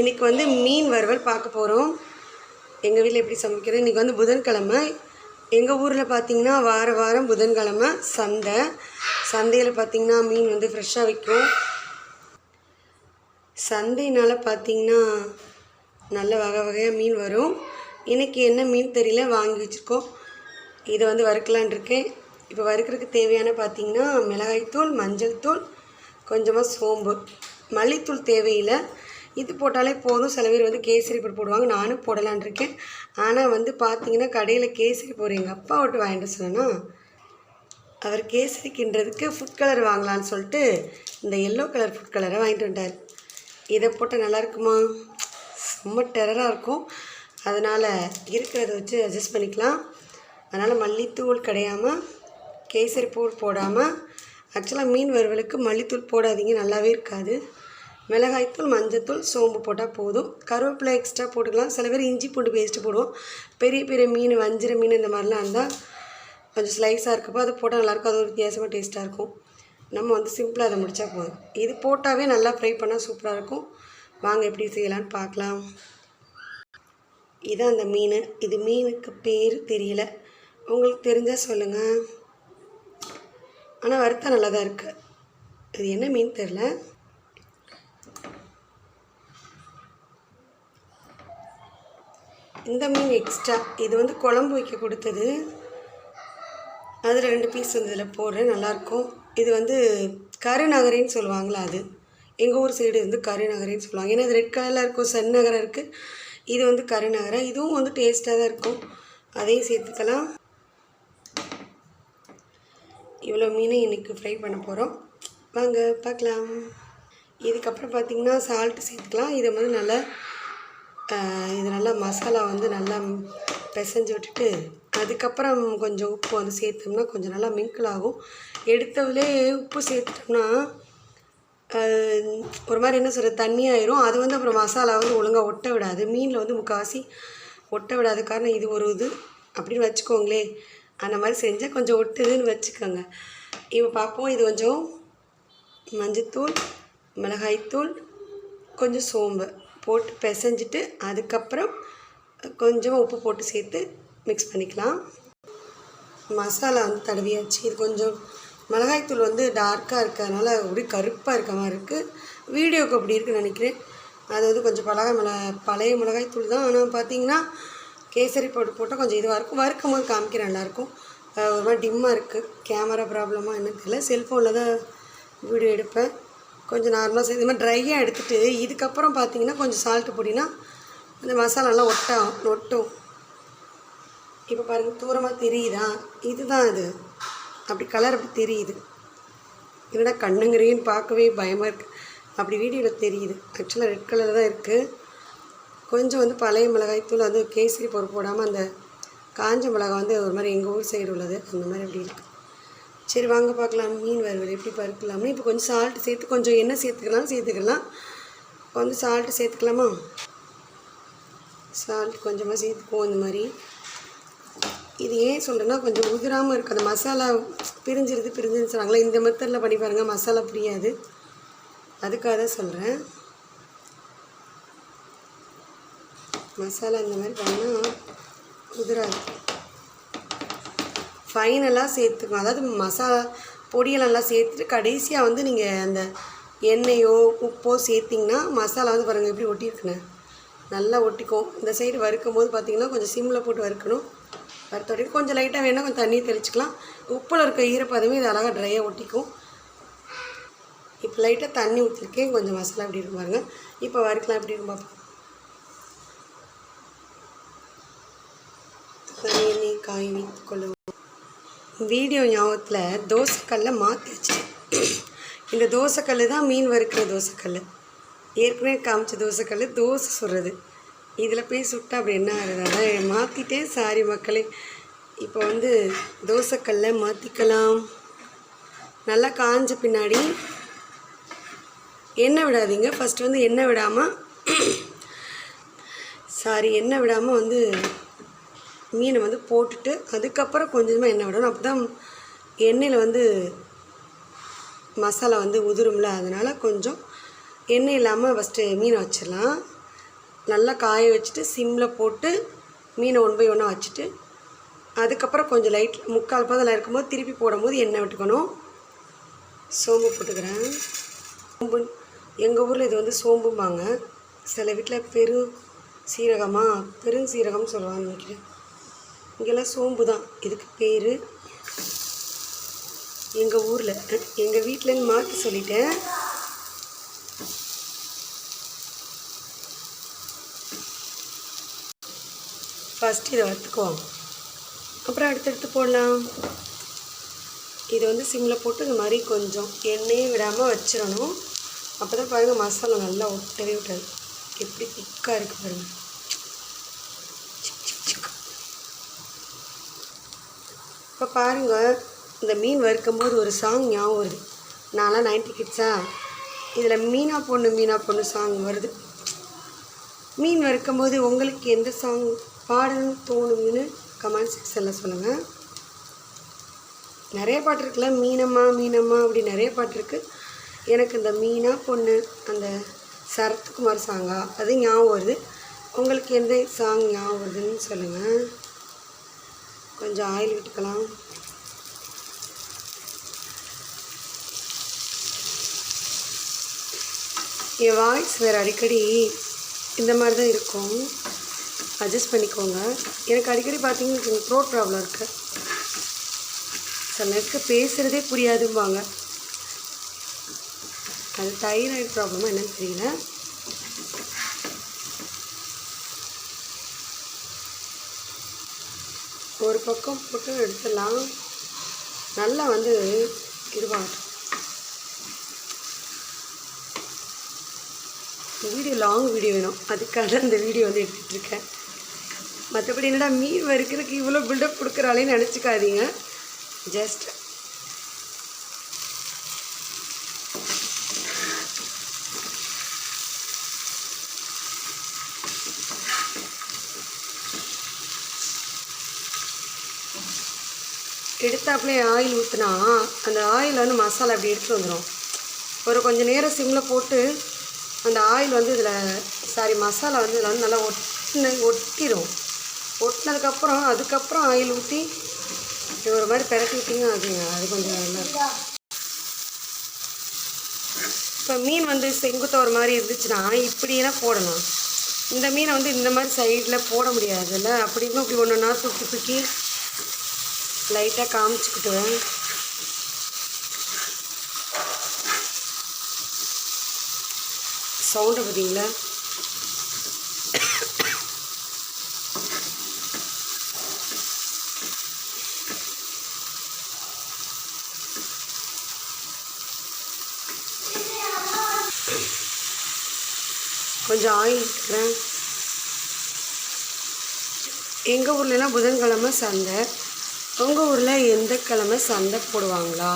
இன்றைக்கி வந்து மீன் வறுவல் பார்க்க போகிறோம் எங்கள் வீட்டில் எப்படி சமைக்கிறது? இன்றைக்கி வந்து புதன்கிழமை. எங்கள் ஊரில் பார்த்திங்கன்னா வார வாரம் புதன்கிழமை சந்தை. சந்தையில் பார்த்திங்கன்னா மீன் வந்து ஃப்ரெஷ்ஷாக விற்கும் சந்தையினால் பார்த்தீங்கன்னா நல்ல வகை வகையாக மீன் வரும். இன்றைக்கி என்ன மீன் தெரியல வாங்கி வச்சுருக்கோம். இதை வந்து வறுக்கலான் இருக்கேன். இப்போ வறுக்கிறதுக்கு தேவையான பார்த்திங்கன்னா மிளகாய்த்தூள் மஞ்சள் தூள் கொஞ்சமாக சோம்பு. மல்லித்தூள் தேவையில்லை. இது போட்டாலே போதும். சில பேர் வந்து கேசரி பொடி போடுவாங்க. நானும் போடலான் இருக்கேன். ஆனால் வந்து பார்த்தீங்கன்னா கடையில் கேசரி போடுற எங்கள் அப்பா விட்டு வாங்கிட்டு சொன்னா அவர் கேசரி கிண்டுறதுக்கு ஃபுட் கலர் வாங்கலான்னு சொல்லிட்டு இந்த எல்லோ கலர் ஃபுட் கலரை வாங்கிட்டு வந்தார். இதை போட்டால் நல்லா இருக்குமா? செம்ம டெரராக இருக்கும். அதனால் இருக்கிறத வச்சு அட்ஜஸ்ட் பண்ணிக்கலாம். அதனால் மல்லித்தூள் கிடையாமல் கேசரி பூ போடாமல் ஆக்சுவலாக மீன் வறுவலுக்கு மல்லித்தூள் போடாதீங்க. நல்லாவே இருக்காது. மிளகாய்த்தூள் மஞ்சத்தூள் சோம்பு போட்டால் போதும். கருவேப்பிலை எக்ஸ்ட்ரா போட்டுக்கலாம். சில பேர் இஞ்சி பூண்டு பேஸ்ட்டு போடுவோம். பெரிய பெரிய மீன் வஞ்சிர மீன் இந்த மாதிரிலாம் இருந்தால் கொஞ்சம் ஸ்லைஸாக இருக்கப்போ அது போட்டால் நல்லாயிருக்கும் அது ஒரு வித்தியாசமாக டேஸ்ட்டாக இருக்கும். நம்ம வந்து சிம்பிளாக அதை முடித்தா போதும். இது போட்டாவே நல்லா ஃப்ரை பண்ணால் சூப்பராக இருக்கும். வாங்க எப்படி செய்யலான்னு பார்க்கலாம். இதான் அந்த மீன். இது மீனுக்கு பேர் தெரியல. உங்களுக்கு தெரிஞ்சால் சொல்லுங்கள் ஆனால் வறுத்தா நல்லா தான் இருக்குது இது என்ன மீன் தெரில இந்த மீன் எக்ஸ்ட்ரா இது வந்து குழம்பு வைக்க கொடுத்தது. அதில் ரெண்டு பீஸ் வந்து இதில் போடுறேன் நல்லாயிருக்கும். இது வந்து கருநகரின்னு சொல்லுவாங்களா அது. எங்கள் ஊர் சைடு வந்து கருநகரின்னு சொல்லுவாங்க. ஏன்னா இது ரெட் கலரில் இருக்கும் செந்நகரம் இருக்குது இது வந்து கருநகரம். இதுவும் வந்து டேஸ்ட்டாக தான் இருக்கும். அதையும் சேர்த்துக்கலாம். இவ்வளோ மீனை இன்றைக்கி ஃப்ரை பண்ண போகிறோம் வாங்க பார்க்கலாம். இதுக்கப்புறம் பார்த்திங்கன்னா சால்ட்டு சேர்த்துக்கலாம். இதை வந்து நல்லா இது நல்லா மசாலா வந்து நல்லா பிசைஞ்சு விட்டுட்டு அதுக்கப்புறம் கொஞ்சம் உப்பு வந்து சேர்த்தோம்னா கொஞ்சம் நல்லா மிங்கிள் ஆகும். எடுத்தவளே உப்பு சேர்த்துட்டோம்னா ஒரு மாதிரி என்ன சொல்கிறது தண்ணியாயிரும் அது வந்து அப்புறம் மசாலா வந்து ஒழுங்காக ஒட்ட விடாது. மீனில் வந்து முக்கால்வாசி ஒட்ட விடாது காரணம் இது ஒரு இது. அப்படின்னு வச்சுக்கோங்களே அந்த மாதிரி செஞ்சால் கொஞ்சம் ஒட்டுதுன்னு வச்சுக்கோங்க. இப்போ பார்ப்போம். இது கொஞ்சம் மஞ்சத்தூள் மிளகாய்த்தூள் கொஞ்சம் சோம்பு. போட்டு பிசைஞ்சிட்டு அதுக்கப்புறம் கொஞ்சமாக உப்பு போட்டு சேர்த்து மிக்ஸ் பண்ணிக்கலாம். மசாலா வந்து தடவியாச்சு. இது கொஞ்சம் மிளகாய்த்தூள் வந்து டார்க்காக இருக்கிறதுனால அப்படியே கருப்பாக இருக்க மாதிரி இருக்குது வீடியோக்கு அப்படி இருக்குன்னு நினைக்கிறேன். அது வந்து கொஞ்சம் பழக மிள பழைய மிளகாய்த்தூள் தான். ஆனால் பார்த்தீங்கன்னா கேசரி போட்டு போட்டால் கொஞ்சம் இதுவாக இருக்கும். வறுக்கும் போது காமிக்க நல்லாயிருக்கும் ஒரு மாதிரி டிம்மாக இருக்குது கேமரா ப்ராப்ளமாக என்ன தெரியல. செல்ஃபோனில் தான் வீடியோ எடுப்பேன். கொஞ்சம் நார்மலாக இது மாதிரி ட்ரையாக எடுத்துகிட்டு இதுக்கப்புறம் பார்த்தீங்கன்னா கொஞ்சம் சால்ட்டு பொடினா அந்த மசாலாலாம் ஒட்டும் ஒட்டும். இப்போ பாருங்கள் தூரமாக தெரியுதா? இதுதான் அது அப்படி கலர் அப்படி தெரியுது. என்னடா கண்ணுங்கிறேன்னு பார்க்கவே பயமாக இருக்குது அப்படி வீடியோவில் தெரியுது. ஆக்சுவலாக ரெட் கலர் தான் இருக்குது கொஞ்சம் வந்து பழைய மிளகாய் தூள் வந்து கேசரி பொருள் போடாமல் அந்த காஞ்ச மிளகாய் வந்து ஒரு மாதிரி எங்கள் ஊர் சைடு உள்ளது. அந்த மாதிரி அப்படி இருக்குது சரி வாங்க பார்க்கலாம். மீன் வறுவல் எப்படி பருக்கலாம்னு. இப்போ கொஞ்சம் சால்ட்டு சேர்த்து கொஞ்சம் எண்ணெய் சேர்த்துக்கலாம் சேர்த்துக்கலாம். கொஞ்சம் சால்ட்டு சேர்த்துக்கலாமா? சால்ட் கொஞ்சமாக சேர்த்துக்குவோம் இந்த மாதிரி. இது ஏன் சொல்கிறேன்னா கொஞ்சம் உதிராமல் இருக்குது அந்த மசாலா பிரிஞ்சிருது பிரிஞ்சுன்னு சொல்கிறாங்களே இந்த மெத்தடில் பண்ணி பாருங்கள் மசாலா பிரியாது. அதுக்காக தான் சொல்கிறேன் மசாலா இந்த மாதிரி பண்ணால் உதிராது. ஃபைனலாக சேர்த்துக்கணும். அதாவது மசாலா பொடியெல்லாம் சேர்த்துட்டு கடைசியாக வந்து நீங்கள் அந்த எண்ணெயோ உப்போ சேர்த்திங்கன்னா மசாலா வந்து பாருங்கள் எப்படி ஒட்டியிருக்குண்ணே நல்லா ஒட்டிக்கும். இந்த சைடு வறுக்கும் போது பார்த்திங்கன்னா கொஞ்சம் சிம்மில் போட்டு வறுக்கணும். வறுத்தோட்டி கொஞ்சம் லைட்டாக வேணால் கொஞ்சம் தண்ணி தெளிச்சிக்கலாம். உப்பில் இருக்க ஈரப்பதமே இது அழகாக ட்ரையாக ஒட்டிக்கும். இப்போ லைட்டாக தண்ணி ஊற்றிருக்கேன் கொஞ்சம் மசாலா எப்படி இருக்கும் பாருங்கள் இப்போ வறுக்கலாம் எப்படி இருக்கும் பார்ப்போம் தனி எண்ணெய் காய் வைத்து கொள்ளுவோம் வீடியோ ஞாபகத்தில் தோசைக்கல்லை மாற்றி வச்சேன் இந்த தோசைக்கல் தான் மீன் வறுக்கிற தோசைக்கல் ஏற்கனவே காமிச்ச தோசைக்கல் தோசை சுடுறது. இதில் போய் சுட்டா அப்படி என்ன ஆகுது? அதான் மாற்றிட்டேன் சாரி மக்களே. இப்போ வந்து தோசைக்கல்லை மாற்றிக்கலாம் நல்லா காஞ்ச பின்னாடி எண்ணெய் விடாதீங்க. ஃபஸ்ட்டு வந்து எண்ணெய் விடாமல் சாரி எண்ணெய் விடாமல் வந்து மீனை வந்து போட்டுட்டு அதுக்கப்புறம் கொஞ்சமாக எண்ணெய் விடணும். அப்போ தான் எண்ணெயில் வந்து மசாலா வந்து உதிரும்ல அதனால் கொஞ்சம் எண்ணெய் இல்லாமல் ஃபஸ்ட்டு மீனை வச்சிடலாம். நல்லா காய வச்சுட்டு சிம்மில் போட்டு மீனை ஒன் பை ஒன்றா வச்சுட்டு அதுக்கப்புறம் கொஞ்சம் லைட் முக்கால் பதத்தில் இருக்கும்போது திருப்பி போடும்போது எண்ணெய் விட்டுக்கணும். சோம்பு போட்டுக்கிறேன். சோம்பு எங்கள் ஊரில் இது வந்து சோம்பும்பாங்க. சில வீட்டில் பெரு சீரகமா பெருஞ்சீரகம்னு சொல்லுவாங்க நினைக்கிறேன். இங்கெல்லாம் சோம்பு தான் இதுக்கு பேர் எங்கள் ஊரில். எங்கள் வீட்டிலன்னு மாற்றி சொல்லிட்டேன். ஃபஸ்ட்டு இதை வறுத்துக்குவோம். அப்புறம் அடுத்தடுத்து போடலாம். இதை வந்து சிம்மில் போட்டு இந்த மாதிரி கொஞ்சம் எண்ணெயே விடாமல் வச்சிடணும். அப்போ தான் பாருங்கள் மசாலா நல்லா ஒட்டவே விட்டாது எப்படி திக்காக இருக்குது பாருங்கள் இப்போ பாருங்கள் இந்த மீன் வறுக்கும்போது ஒரு சாங் ஞாபகம் வருது. நான்லாம் நைன்டி கிட்ஸா இதில் மீனா பொண்ணு மீனா பொண்ணு சாங் வருது. மீன் வறுக்கும்போது உங்களுக்கு எந்த சாங் பாடணும்னு தோணுதுன்னு கமெண்ட் செக்ஷனில் சொல்லுங்கள் நிறைய பாட்டு இருக்குல்ல மீனம்மா மீனம்மா அப்படி நிறைய பாட்டு இருக்குது எனக்கு இந்த மீனா பொண்ணு அந்த சரத்குமார் சாங்கா அது ஞாபகம் வருது. உங்களுக்கு எந்த சாங் ஞாபகம் வருதுன்னு சொல்லுங்கள் கொஞ்சம் ஆயில் விட்டுக்கலாம். என் வாய்ஸ் வேறு அடிக்கடி இந்த மாதிரி தான் இருக்கும். அட்ஜஸ்ட் பண்ணிக்கோங்க. எனக்கு அடிக்கடி பார்த்தீங்கன்னா த்ரோட் ப்ராப்ளம் இருக்குது சில நேரத்துக்கு பேசுகிறதே புரியாதும்பாங்க. அது தைராய்டு ப்ராப்ளமாக என்னன்னு தெரியல. ஒரு பக்கம் போட்டு எடுத்துடலாம். நல்லா வந்து இதுவாகட்டும் வீடியோ லாங் வீடியோ வேணும். அதுக்காக தான் இந்த வீடியோ வந்து எடுத்துகிட்ருக்கேன் மற்றபடி என்னடா மீன் வறுக்கிறதுக்கு இவ்வளோ பில்டப் கொடுக்குறாளேன்னு நினச்சிக்காதீங்க. ஜஸ்ட் எடுத்தாப்புலே ஆயில் ஊற்றினா அந்த ஆயில் வந்து மசாலா அப்படி எடுத்துகிட்டு வந்துடும் ஒரு கொஞ்சம் நேரம் சிம்மில் போட்டு அந்த ஆயில் வந்து இதில் சாரி மசாலா வந்து இதில் வந்து நல்லா ஒட்டின ஒட்டிடும் ஒட்டினதுக்கப்புறம் அதுக்கப்புறம் ஆயில் ஊற்றி ஒரு மாதிரி பிரட்டி விட்டிங்கன்னா அது கொஞ்சம் நல்லா இப்போ மீன் வந்து செங்குத்த ஒரு மாதிரி இருந்துச்சுன்னா இப்படியெல்லாம் போடணும். இந்த மீனை வந்து இந்த மாதிரி சைடில் போட முடியாதுல்ல? அப்படின்னு இப்படி ஒன்று ஒன்றா தூக்கி தூக்கி லைட்டாக காமிச்சுக்கிட்டுவேன். சவுண்டு பார்த்தீங்களா? கொஞ்சம் ஆயில் இருக்கிறேன் எங்கள் ஊர்லலாம் புதன்கிழமை சந்தை உங்கள் ஊரில் எந்த கிழமை சந்தை போடுவாங்களா?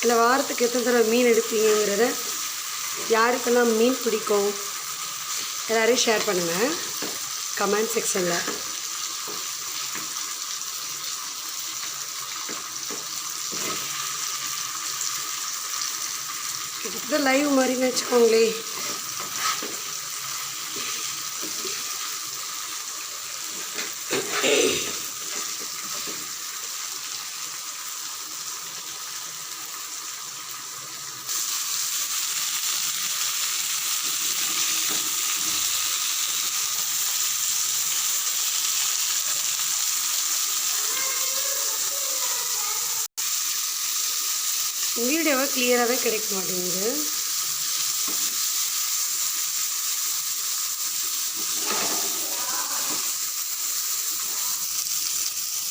இல்லை வாரத்துக்கு எத்தனை தடவை மீன் எடுப்பீங்கிறத யாருக்கெல்லாம் மீன் பிடிக்கும்? எல்லோரையும் ஷேர் பண்ணுங்கள் கமெண்ட் செக்ஷனில் கிட்டத்தட்ட லைவ் மாதிரின்னு வச்சுக்கோங்களேன். வீடியோவை கிளியராகவே கிடைக்க மாட்டேங்குது.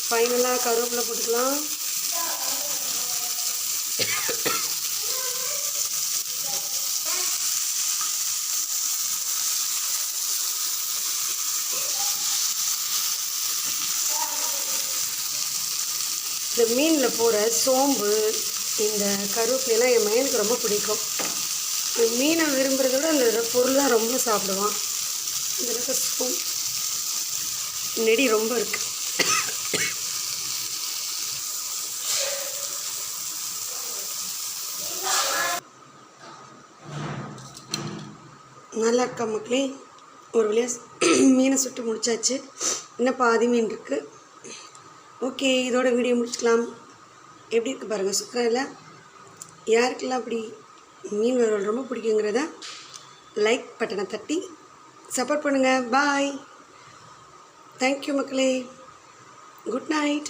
ஃபைனலாக கருவேப்பிலை போட்டுக்கலாம். இந்த மீனில் போகிற சோம்பு இந்த கருவேப்பிலையெல்லாம் என் மயனுக்கு ரொம்ப பிடிக்கும். மீனை விரும்புகிறத விட அந்த பொருள் தான் ரொம்ப சாப்பிடுவான். இந்த இருக்க நெடி ரொம்ப இருக்குது நல்லா இருக்கா மக்களே? ஒரு வழியாக மீனை சுட்டு முடிச்சாச்சு. இன்னும் பாதி மீன் இருக்குது ஓகே இதோட வீடியோ முடிச்சுக்கலாம். எப்படி இருக்குது பாருங்கள் சூப்பராக யாருக்கெல்லாம் அப்படி மீன் வறுவல் ரொம்ப பிடிக்குங்கிறத லைக் பட்டனை தட்டி சப்போர்ட் பண்ணுங்கள் பாய் தேங்க்யூ மக்களே. Good night